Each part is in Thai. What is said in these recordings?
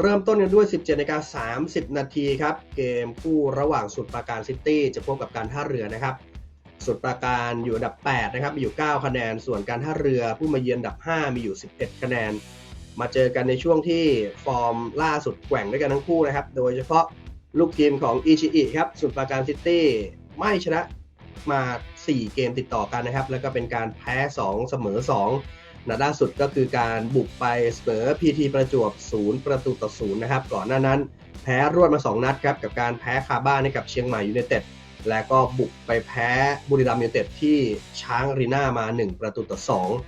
เริ่มต้นกันด้วย 17นาฬิ30 นาทีครับ เกมคู่ระหว่างสุดปราการซิตี้จะพบกับการท่าเรือนะครับ สุดปราการอยู่อันดับ 8 นะครับ มีอยู่ 9 คะแนน ส่วนการท่าเรือผู้มาเยือนอันดับ 5 มีอยู่ 11 คะแนน มาเจอกันในช่วงที่ฟอร์มล่าสุดแกว่งด้วยกันทั้งคู่นะครับ โดยเฉพาะลูกทีมของอิชิอิครับ สุดปราการซิตี้ไม่ชนะมา 4 เกมติดต่อกันนะครับ แล้วก็เป็นการแพ้ 2 เสมอ 2 นัดล่าสุดก็คือการบุกไปเสมอ PT ประจวบ0ประตูต่อ0นะครับก่อนหน้านั้นแพ้รวดมา 2 นัดครับกับการแพ้คาบ้านให้กับเชียงใหม่ยูไนเต็ดและก็บุกไปแพ้บุรีรัมย์ยูไนเต็ดที่ช้างรีน่ามา 1 ประตูต่อ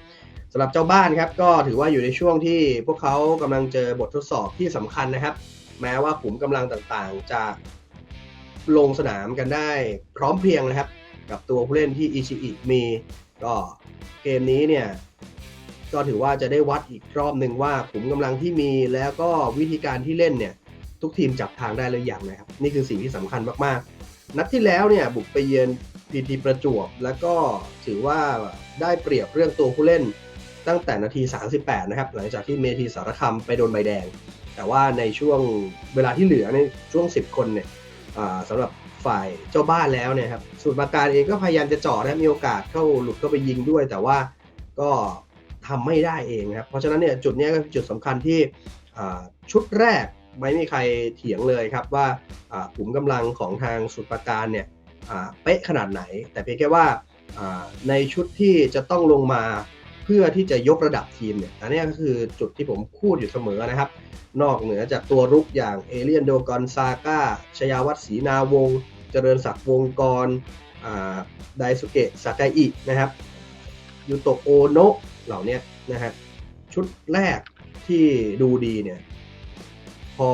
2สำหรับเจ้าบ้านครับก็ถือว่าอยู่ในช่วงที่พวกเขากำลังเจอบททดสอบที่สำคัญนะครับ แม้ว่าขุมกำลังต่างๆ จะลงสนามกันได้พร้อมเพรียงนะครับ กับตัวผู้เล่นที่อิชิอิมีก็เกมนี้เนี่ย ก็ถือว่าจะได้วัดอีกรอบหนึ่งว่าขุมกำลังที่มีแล้วก็วิธีการที่เล่นเนี่ย ทุกทีมจับทางได้หรือยังนะครับ นี่คือสิ่งที่สำคัญมากๆ นัดที่แล้วเนี่ยบุกไปเยือนพีทีประจวบ แล้วก็ถือว่าได้เปรียบเรื่องตัวผู้เล่นตั้งแต่นาที 38 นะครับ หลังจากที่เมทีสารคามไปโดนใบแดง แต่ว่าในช่วงเวลาที่เหลือในช่วง 10 คนเนี่ยสำหรับฝ่ายเจ้าบ้านแล้วเนี่ยครับสูตรปราการเองก็พยายามจะเจาะนะมีโอกาสเข้าหลุดเข้าไปยิงด้วย แต่ว่าก็ ทำไม่ได้เองครับเพราะฉะนั้นเนี่ยจุดนี้ก็คือจุดสำคัญที่ชุดแรกไม่มีใครเถียงเลยครับว่าอ่ากลุ่มกำลังของทางสุดประการเนี่ยเป๊ะขนาดไหน แต่เพียงแค่ว่าในชุดที่จะต้องลงมาเพื่อที่จะยกระดับทีมเนี่ยอันนี้ก็คือจุดที่ผมพูดอยู่เสมอนะครับ นอกเหนือจากตัวรุกอย่างเอเลียนโดกอนซาก้าชยาวัฒศรีนาวง เจริญศักดิ์วงกรไดสุเกะสากาอินะครับยูโตโอโนะ เหล่านี้นะฮะชุดแรกที่ดูดีเนี่ยพอ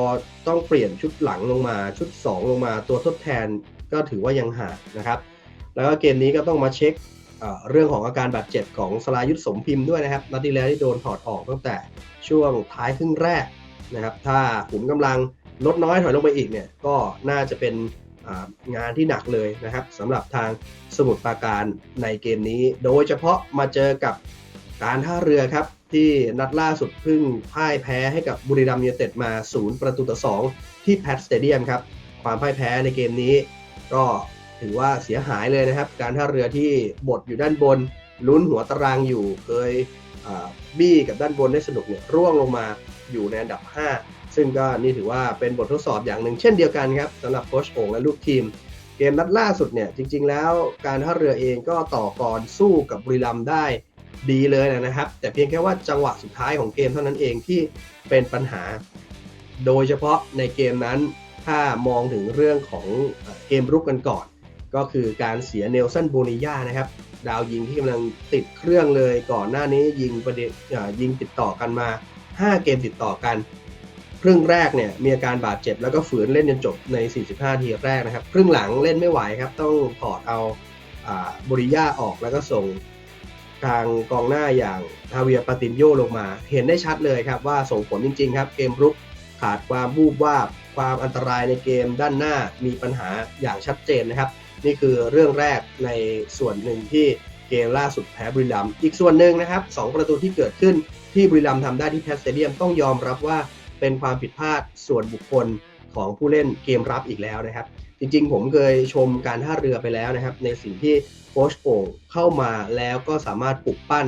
ต้องเปลี่ยนชุดหลังลงมาชุด 2 ลงมาตัวทดแทนก็ถือว่ายังห่างนะครับ แล้วก็เกมนี้ก็ต้องมาเช็คเรื่องของอาการบาดเจ็บของสลายุทธสมพิมพ์ด้วยนะครับนัดที่แล้วที่โดนถอดออกตั้งแต่ช่วงท้ายครึ่งแรกนะครับถ้าขุมกำลังลดน้อยถอยลงไปอีกเนี่ยก็น่าจะเป็นงานที่หนักเลยนะครับสำหรับทางสมุทรปราการในเกมนี้ โดยเฉพาะมาเจอกับ การท่าเรือครับที่นัดล่าสุดพึ่งพ่ายแพ้ให้กับบุรีรัมย์ยูเต็ดมา 0 ประตูต่อ 2 ที่แพทสเตเดียมครับ ความพ่ายแพ้ในเกมนี้ ก็ถือว่าเสียหายเลยนะครับ การท่าเรือที่บดอยู่ด้านบน ลุ้นหัวตารางอยู่เคยบี้กับด้านบนได้สนุกเนี่ยร่วงลงมาอยู่ในอันดับ 5 ซึ่งก็นี่ถือว่าเป็นบททดสอบอย่างหนึ่งเช่นเดียวกันครับสำหรับโค้ชโอ่งและลูกทีม เกมนัดล่าสุดเนี่ยจริง ๆ แล้วการท่าเรือเองก็ต่อกรสู้กับบุรีรัมย์ได้ ดีเลยนะครับ แต่เพียงแค่ว่าจังหวะสุดท้ายของเกมเท่านั้นเองที่เป็นปัญหา โดยเฉพาะในเกมนั้นถ้ามองถึงเรื่องของเกมรุกกันก่อน ก็คือการเสียเนลสันโบนิยานะครับ ดาวยิงที่กำลังติดเครื่องเลยก่อนหน้านี้ยิงประเด็นยิงติดต่อกันมา 5 เกมติดต่อกันครึ่งแรกเนี่ยมีอาการบาดเจ็บแล้วก็ฝืนเล่นจนจบใน 45 ทีแรกนะครับ ครึ่งหลังเล่นไม่ไหวครับ ต้องถอดเอาอบริยาออกแล้วก็ส่ง ทางกองหน้าอย่างฮาเวียปาตินโยลงมา เห็นได้ชัดเลยครับว่าส่งผลจริง ๆ ครับ เกมรุกขาดความบูบวาบความอันตรายในเกมด้านหน้ามีปัญหาอย่างชัดเจนนะครับ นี่คือเรื่องแรกในส่วนหนึ่งที่เกมล่าสุดแพ้บุรีรัมย์อีกส่วนหนึ่งนะครับสองประตูที่เกิดขึ้นที่บุรีรัมย์ทำได้ที่แพสเตเดียมต้องยอมรับว่าเป็นความผิดพลาดส่วนบุคคลของผู้เล่นเกมรับอีกแล้วนะครับ จริงๆ ผมเคยชมการท่าเรือไปแล้วนะครับ ในสิ่งที่โค้ชโอ่งเข้ามาแล้วก็สามารถปลุกปั้น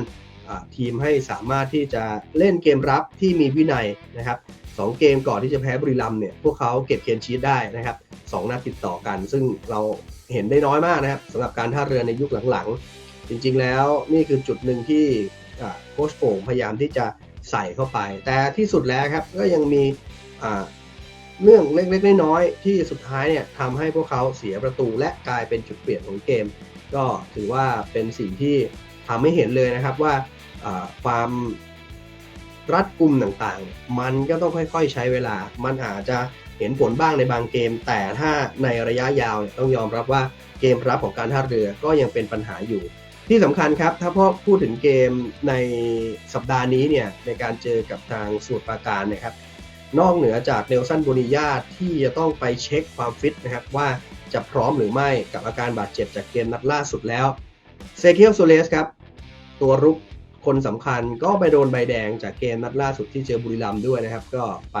ทีมให้สามารถที่จะเล่นเกมรับที่มีวินัยนะครับสองเกมก่อนที่จะแพ้บุรีรัมเนี่ยพวกเขาเก็บเคียนชีตได้นะครับสองนัดติดต่อกัน ซึ่งเราเห็นได้น้อยมากนะครับสำหรับการท่าเรือในยุคหลังๆ จริงๆแล้วนี่คือจุดหนึ่งที่โค้ชโป่งพยายามที่จะใส่เข้าไป แต่ที่สุดแล้วครับก็ยังมีอ่า เรื่องเล็กๆน้อยๆที่สุดท้ายเนี่ยทำให้พวกเขาเสียประตูและกลายเป็นจุดเปลี่ยนของเกม ก็ถือว่าเป็นสิ่งที่ทำให้เห็นเลยนะครับว่าความรัดกุมต่างๆ มันก็ต้องค่อยๆใช้เวลา มันอาจจะเห็นผลบ้างในบางเกม แต่ถ้าในระยะยาวเนี่ยต้องยอมรับว่าเกมรับของการท่าเรือก็ยังเป็นปัญหาอยู่ ที่สำคัญครับ ถ้าพอพูดถึงเกมในสัปดาห์นี้เนี่ยในการเจอกับทางสมุทรปราการนะครับ นอกเหนือจากเนลสันโบนิยาที่จะต้องไปเช็คความฟิตนะครับว่าจะพร้อมหรือไม่กับอาการบาดเจ็บจากเกมนัดล่าสุดแล้วเซเคียลโซเลสครับตัวรุกคนสำคัญก็ไปโดนใบแดงจากเกมนัดล่าสุดที่เจอบุรีรัมย์ด้วยนะครับ ก็ไป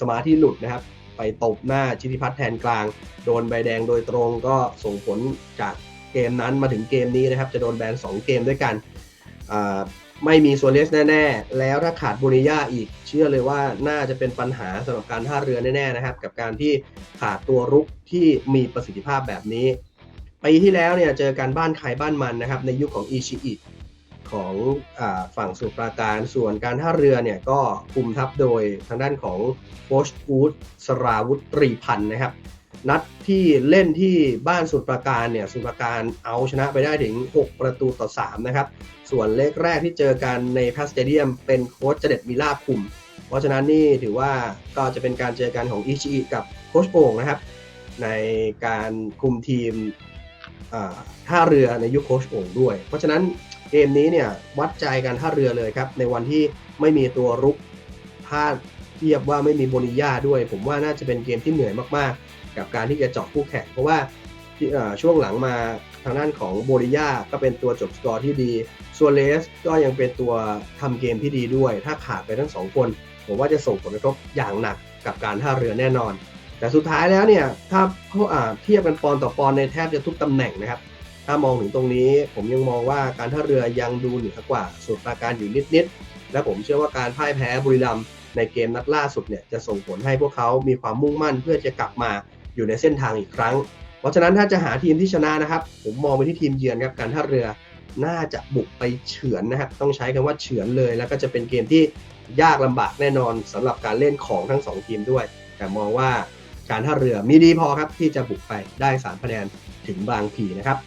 สมาธิหลุดนะครับ ไปตบหน้าชิติพัฒน์แทนกลาง โดนใบแดงโดยตรงก็ส่งผลจากเกมนั้นมาถึงเกมนี้นะครับ จะโดนแบน2เกมด้วยกัน ไม่มีโซเลสแน่ๆ แล้วถ้าขาดบูริยาอีก เชื่อเลยว่าน่าจะเป็นปัญหาสำหรับการท่าเรือแน่ๆนะครับ กับการที่ขาดตัวรุกที่มีประสิทธิภาพแบบนี้ปีที่แล้วเนี่ยเจอกันบ้านใครบ้านมันนะครับ ในยุคของอิชิอิของอฝั่งสุปราการส่วนการท่าเรือเนี่ยก็คุมทัพโดยทางด้านของโคชอูดสราวุธตรีพันธ์นะครับ นัดที่เล่นที่บ้านสมุทรปราการเนี่ยสมุทรปราการเอาชนะไปได้ถึง 6 ประตูต่อ 3 นะครับ ส่วนเลขแรกที่เจอกันในพาสเตเดียมเป็นโค้ชเจเด็ดมิลาคุม เพราะฉะนั้นนี่ถือว่าก็จะเป็นการเจอกันของอิชิอิกับโค้ชโอ่งนะครับ ในการคุมทีมท่าเรือในยุคโค้ชโอ่งด้วย เพราะฉะนั้นเกมนี้เนี่ยวัดใจกันท่าเรือเลยครับ ในวันที่ไม่มีตัวรุกถ้าเทียบว่าไม่มีโบนิยาด้วย ผมว่าน่าจะเป็นเกมที่เหนื่อยมากๆ กับการที่จะเจาะคู่แข่งเพราะว่าช่วงหลังมาทางด้านของโบนิยาก็เป็นตัวจบสกอร์ที่ดีส่วนเลสก็ยังเป็นตัวทำเกมที่ดีด้วย ถ้าขาดไปทั้งสองคน ผมว่าจะส่งผลกระทบอย่างหนักกับการท่าเรือแน่นอน แต่สุดท้ายแล้วเนี่ยถ้าเาอ่าเทียบกันปอนต่อปอนในแทบจะทุกตำแหน่งนะครับ ถ้ามองถึงตรงนี้ ผมยังมองว่าการท่าเรือยังดูเหนือกว่าสุดปราการอยู่นิดๆและผมเชื่อว่าการพ่ายแพ้บุรีรัมในเกมนัดล่าสุดเนี่ยจะส่งผลให้พวกเขามีความมุ่งมั่นเพื่อจะกลับมา อยู่ในเส้นทางอีกครั้ง เพราะฉะนั้นถ้าจะหาทีมที่ชนะนะครับ ผมมองไปที่ทีมเยือนครับการท่าเรือน่าจะบุกไปเฉือนนะครับ ต้องใช้คำว่าเฉือนเลย แล้วก็จะเป็นเกมที่ยากลำบากแน่นอนสำหรับการเล่นของทั้งสองทีมด้วย แต่มองว่าการท่าเรือมีดีพอครับที่จะบุกไปได้สามคะแนนถึงบางพีนะครับ